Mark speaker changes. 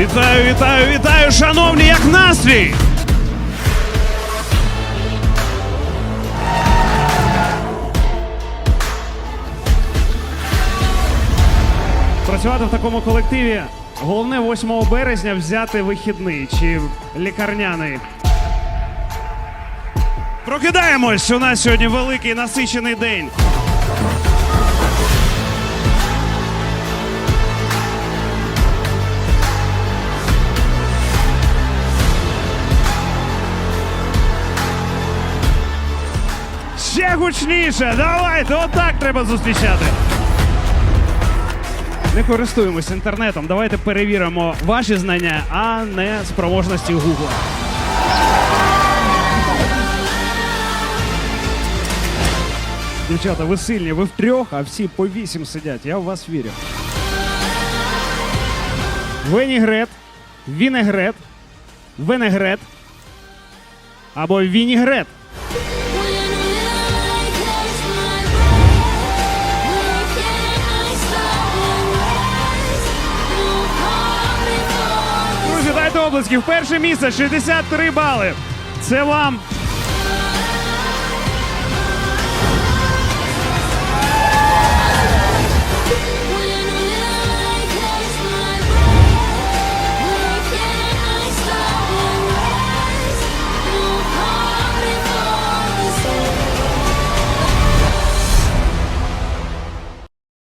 Speaker 1: Вітаю, вітаю, вітаю, шановні, як настрій! Працювати в такому колективі головне 8 березня взяти вихідний чи лікарняний. Прокидаємось! У нас сьогодні великий насичений день. Ще гучніше! Давайте! Отак треба зустрічати! Не користуємось інтернетом. Давайте перевіримо ваші знання, а не спроможності Гугла. Дівчата, ви сильні, ви втрьох, а всі по вісім сидять. Я в вас вірю. Венігрет, вінегрет, венегрет або вінігрет. Облисків. Перше місце 63 бали. Це вам